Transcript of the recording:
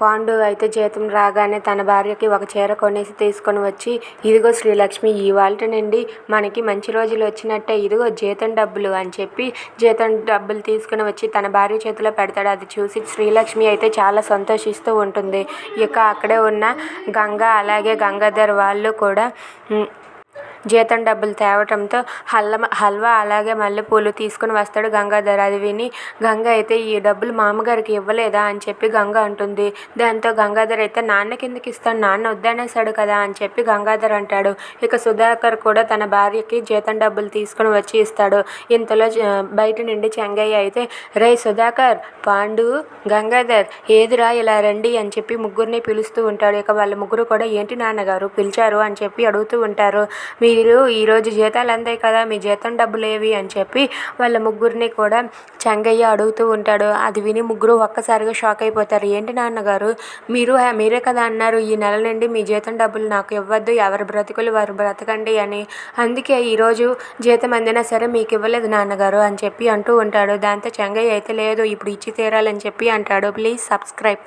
పాండు అయితే జీతం రాగానే తన భార్యకి ఒక చీర కొనేసి తీసుకొని వచ్చి ఇదిగో శ్రీలక్ష్మి ఇవాళ నుండి మనకి మంచి రోజులు వచ్చినట్టే ఇదిగో జీతం డబ్బులు అని చెప్పి జీతం డబ్బులు తీసుకుని వచ్చి తన భార్య చేతిలో పెడతాడు. అది చూసి శ్రీలక్ష్మి అయితే చాలా సంతోషిస్తూ ఉంటుంది. ఇక అక్కడే ఉన్న గంగ అలాగే గంగాధర్ వాళ్ళు కూడా జీతం డబ్బులు తేవటంతో హల్వ హల్వా అలాగే మల్లెపూలు తీసుకుని వస్తాడు గంగాధర్. అది విని గంగ అయితే ఈ డబ్బులు మామగారికి ఇవ్వలేదా? అని చెప్పి గంగ అంటుంది. దాంతో గంగాధర్ అయితే నాన్న కిందకి ఇస్తాను నాన్న వద్దనేసాడు కదా అని చెప్పి గంగాధర్ అంటాడు. ఇక సుధాకర్ కూడా తన భార్యకి జీతం డబ్బులు తీసుకుని వచ్చి ఇస్తాడు. ఇంతలో బయట నుండి చెంగయ్య అయితే రే సుధాకర్ పాండు గంగాధర్ ఏదిరా ఇలా రండి అని చెప్పి ముగ్గురిని పిలుస్తూ ఉంటాడు. ఇక వాళ్ళ ముగ్గురు కూడా ఏంటి నాన్నగారు పిలిచారు అని చెప్పి అడుగుతూ ఉంటారు. మీ మీరు ఈరోజు జీతాలు అందాయి కదా మీ జీతం డబ్బులు ఏవి అని చెప్పి వాళ్ళ ముగ్గురిని కూడా చెంగయ్య అడుగుతూ ఉంటాడు. అది విని ముగ్గురు ఒక్కసారిగా షాక్ అయిపోతారు. ఏంటి నాన్నగారు మీరు మీరే కదా అన్నారు. ఈ నెల నుండి మీ జీతం డబ్బులు నాకు ఇవ్వద్దు. ఎవరి బ్రతుకులు వారు బ్రతకండి అని. అందుకే ఈరోజు జీతం అందినా సరే మీకు ఇవ్వలేదు నాన్నగారు అని చెప్పి అంటూ ఉంటాడు. దాంతో చెంగయ్య అయితే లేదు ఇప్పుడు ఇచ్చి తీరాలని చెప్పి అంటాడు. Please subscribe.